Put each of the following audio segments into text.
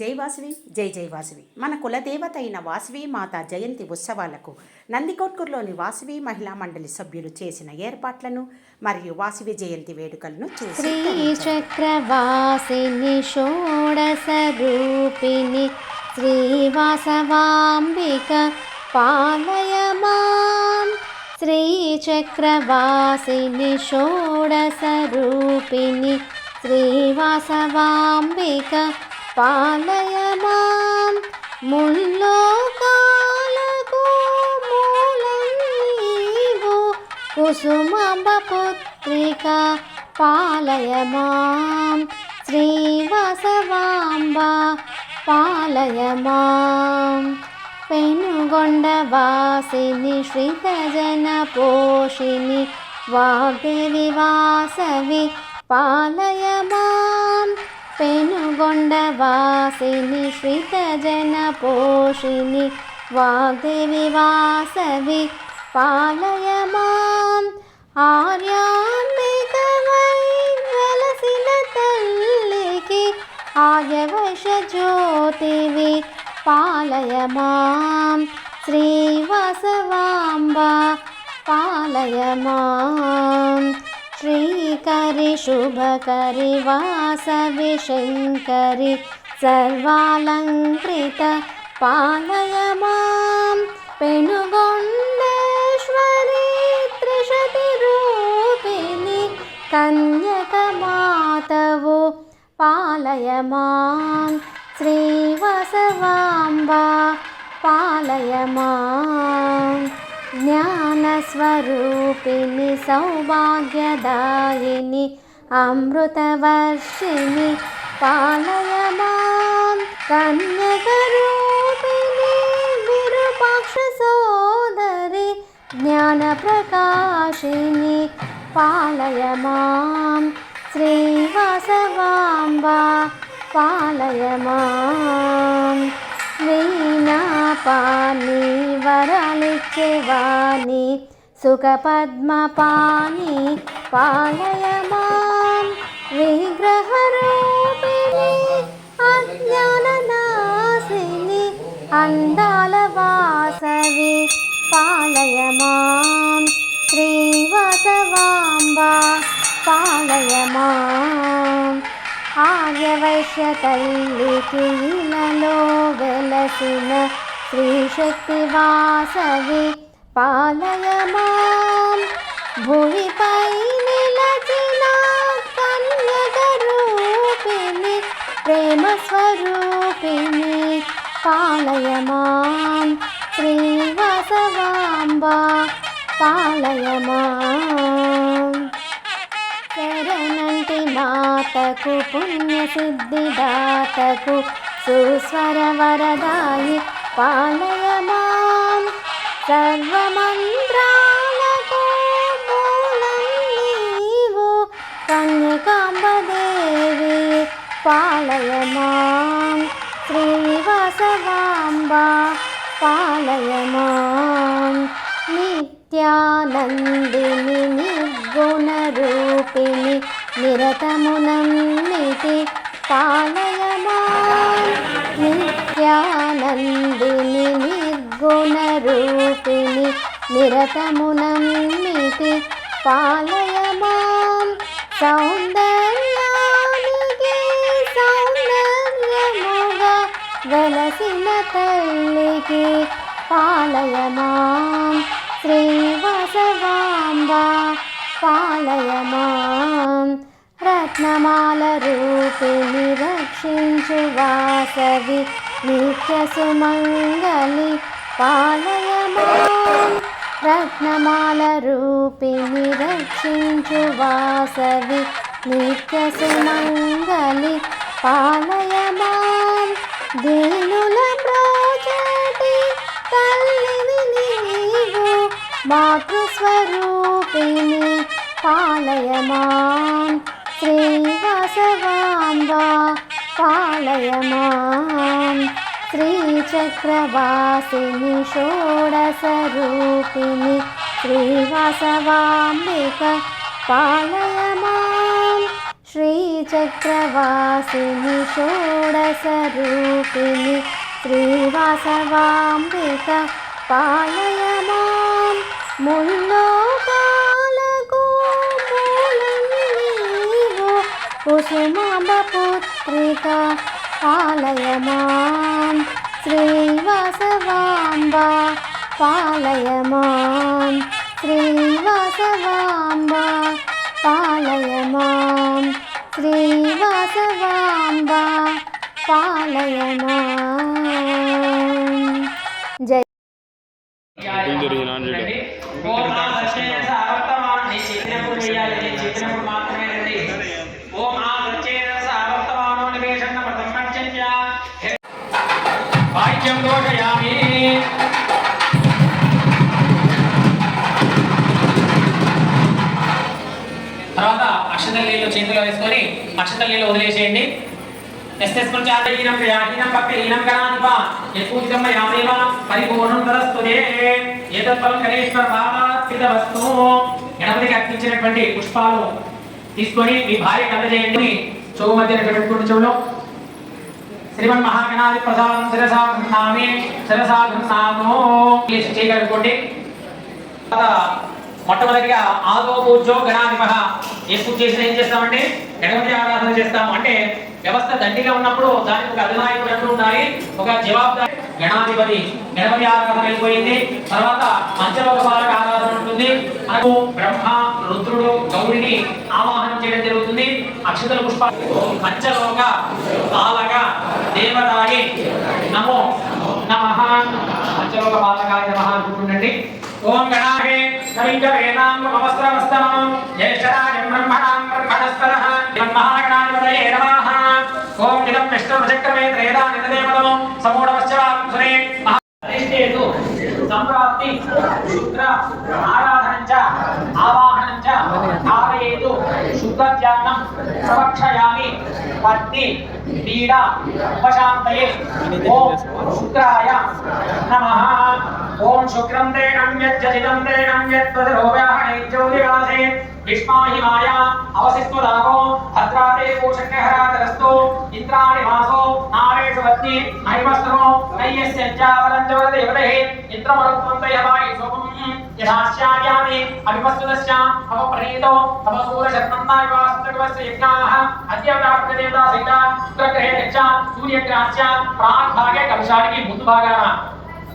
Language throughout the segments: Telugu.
జై వాసవి జై జై వాసవి. మన కులదేవత అయిన వాసవి మాత జయంతి ఉత్సవాలకు నందికొట్కూరులోని వాసవి మహిళా మండలి సభ్యులు చేసిన ఏర్పాట్లను మరియు వాసవి జయంతి వేడుకలను శ్రీచక్రవాసిని షోడస రూపిణి శ్రీవాసవాంబిక పాలయమాం. శ్రీచక్రవాసిని షోడశ రూపిణి శ్రీవాసవాంబిక पालय मां मुल्लोकालको मूलैवो कुसुमम्बपुत्रिका पालय मां श्रीवासवाम्बा पालय मां। पेनुगोण्डवासिनि श्रितजनपोषिनि वाग्देवि वासवि पालय मा पेनुगोण्डवासिनि श्रितजनपोषिणि वाग्देवि वासवि पालय माम्। आर्यामयलिल आर्यवशज्योतिवि पालय मां श्रीवासवाम्बा पालय माम्। श्रीकरि शुभकरि वासविशङ्करि सर्वालङ्कृत पालय मां। पिणुवण्डेश्वरी त्रिशतिरूपिणि कन्यकमातवो पालय मां। श्रीवसवाम्बा पालय मां। ज्ञानस्वरूपिणि सौभाग्यदायिनि अमृतवर्षिणि पालय मां कन्यकरूपिणि विरूपाक्षसोदरि ज्ञानप्रकाशिनि पालय मां श्रीवासवाम्बा पालय मा మాం కన్యకరూపిణి విరూపాక్ష సోదరి జ్ఞానప్రకాశిని పాలయ మాం శ్రీవాసవాంబ వీణాపాని వరలిచ్చేవాణి విగ్రహరూపిణి అజ్ఞాననాశిని వైశ్య తల్లికి ఇలలో వెలసిన శ్రీశక్తి వాసవి పాలయమా భూమిపై నిలచిన కన్యకరూపిణి ప్రేమ స్వరూపిణి పాలయమాం శ్రీవాసవాంబ పాలయ మాతకు పుణ్యసిద్ధిదాతకు సుస్వర వరదాయి పాలయమాన్ మాం సర్వమంత్రాలకు మూలం నీవు కన్యకాంబదేవి పాలయమాన్ శ్రీనివాసవాంబ పాలయమాన్ పాలయ మాం నిత్యానందిని నిర్గుణరూపిణి నిరతమునన్నిటి పాలయ నిత్యానందిని నిర్గుణరూపిణి నిరతమునన్నిటి పాలయమాం సౌందర్యానికి సౌందర్యముగా వెలసిన తల్లికి పాలయ శ్రీవసవాంబ శ్రీవాసవాంబ రత్నమాల రూపిణి రక్షించు వాసవి నిత్య సుమంగళి పాలయ రత్నమాల రూపిణి రక్షించు వాసవి నిత్య సుమంగళి పాలయ దీనుల ప్రోచటి తల్లివి నీవు మాతృస్వరూపిణి పాలయ पालय मां श्रीचक्रवासिनि षोडशरूपिणि श्रीवासवाम्बिक पालय मां श्रीचक्रवासिनि षोडशरूपिणि श्रीवासवाम्बिक पालय मां मुल्लोका कुसुमाम्बपुत्रिका पालय मां श्रीवासवाम्बा पालय मां श्रीवासवाम्बा पालय मां श्रीवासवाम्बा पालय माम् जय వేసుకొని అక్షతల నీళ్ళు వదిలేసేయండి. ఎస్తస్మృ చాదీనం యాహీనం భక్తిహీనం పరిపూర్ణం గణేశ్వర వస్తు గణపతికి అర్పించినటువంటి పుష్పాలు తీసుకొని మీ భార్య కలజేయండి చెవు మధ్యన పెట్టుకుంటూ చెవులో. శ్రీమన్ మహాగణాది ప్రసాదం శిరసా గృహ్ణామి శిరసా గృహ్ణామో చేయగలుగుకోండి. మొట్టమొదటిగా ఆదో పూజో గణాధిప ఏ పూజ చేసినా ఏం చేస్తామంటే గణపతి ఆరాధన చేస్తాము అంటే వ్యవస్థ దండిగా ఉన్నప్పుడు దానికి ఒక అధినాయకుడు అంటూ ఉండాలి ఒక జవాబుదారి. గణాధిపతి గణపతి ఆరాధన అయిపోయింది. తర్వాత పంచలోక బాలక ఆరాధన ఉంటుంది. అను బ్రహ్మ రుద్రుడు గౌరిని ఆవాహనం చేయడం జరుగుతుంది. అక్షతల పుష్ప పంచలోక పాలక దేవతాయి నమో నమ. పంచలోక పాలకాయ నమ అనుకుంటుండండి ఓం గణాహే కవించ వేదాం జ్యేష్ఠరాజం బ్రహ్మణాం బ్రహ్మణస్పరః మహాగణాధిపతయే నమః ఓం ఇదం విష్ణుర్చక్రమే త్రేదా నిదదేవతమో సమూఢవశ్చవాంసురే అధిష్ఠేతు సంప్రాప్తి శుద్ర ఆరాధనం చ ఆవాహనం చ ధారయేతు प्रवक्षयामि पत्नी पीडा उपशान्तये ॐ शुक्राय नमः। ॐ शुक्रं तेणं यज्जतितं तेणं यत्त्वदरोगाहणे ज्योतिरासे జ్యోతివాసే విష్మాహిమాయ లాభో భద్రాదే పోషకహరాతరస్తో ఇంద్రాణి మాసో నారేషు వత్ని నైవస్త్రో నయ్యస్య చావరం చ వరదేవతే ఇంద్రమరుత్వం తయవాయి సోమం యథాస్యాయామి అవిపస్తుతస్య తమ ప్రణీతో తమ సూరశర్మన్నాయవాసత్వస్య యజ్ఞాః అద్య ప్రాప్తదేవతా సహిత శుక్రగ్రహే గచ్చ సూర్యగ్రహస్య ప్రాగ్భాగే కలశానికి ముందు భాగాన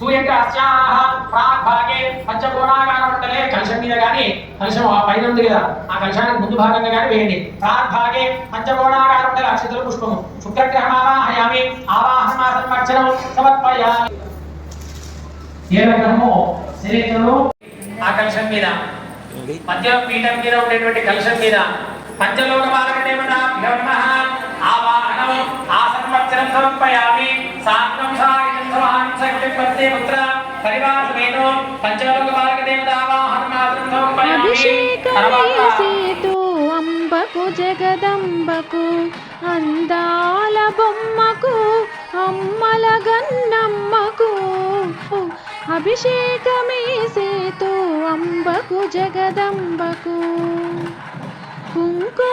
సూర్యగ్రహస్యాః ప్రాగ్భాగే పంచకోణాకార మండలే కలశం మీద కానీ కలశం ఆ పైన ఉంది కదా ఆ కలశానికి ముందు భాగంగా కానీ వేయండి. ప్రాగ్భాగే పంచకోణాకార మండల అక్షతల పుష్పము. శుక్రగ్రహమావాహయామి ఆవాహనాసం అర్చనం సమర్పయామి. ఏ రకము? శరీరంలో ఆ కలశం మీద. మధ్య పీఠం మీద ఉండేటువంటి కలశం మీద. పంచలోక బాలక దేవత బ్రహ్మ ఆవాహనం ఆ సంవత్సరం సమర్పయామి సాత్వం సాగ సమానం సకటి పత్తే పుత్ర పరివార సమేతో పంచలోక బాలక దేవత ఆవాహనం మాత్రం సమర్పయామి అంబకు జగదంబకు అందాల బొమ్మకు అమ్మల గన్నమ్మకు అభిషేకమే సేతు అంబకు జగదంబకు కుంకుమాభిషేకము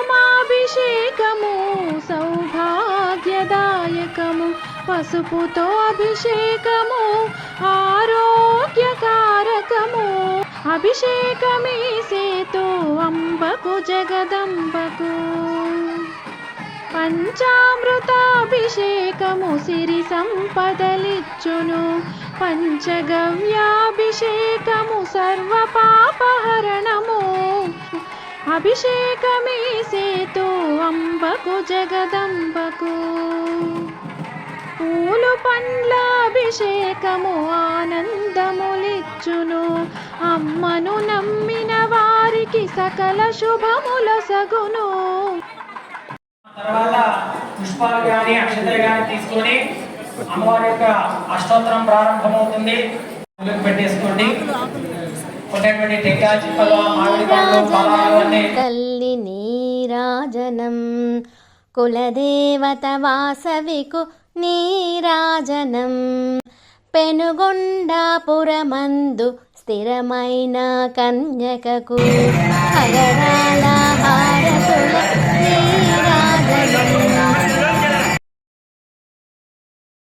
సౌభాగ్యదాయకము పసుపుతో అభిషేకము ఆరోగ్యకారకము. అభిషేకమే సేతు అంబకు జగదంబకు. పంచామృతాభిషేకము సిరి సంపదలిచ్చును. పంచగవ్యాభిషేకము సర్వపాపహరణము. అభిషేకమే సేతు అంబకు జగదంబకు. పూలు పండ్ల అభిషేకము ఆనందములిచ్చును. అమ్మను నమ్మిన వారికి సకల శుభముల సగును. తర్వాత పుష్పాలు కానీ అక్షతలు కానీ తీసుకొని అమ్మవారి యొక్క అష్టోత్తరం ప్రారంభమవుతుంది. పెట్టేసుకోండి. తల్లి నీరాజనం కులదేవత వాసవికు నీరాజనం. పెనుగొండాపురమందు స్థిరమైన కన్యకకు అగరాల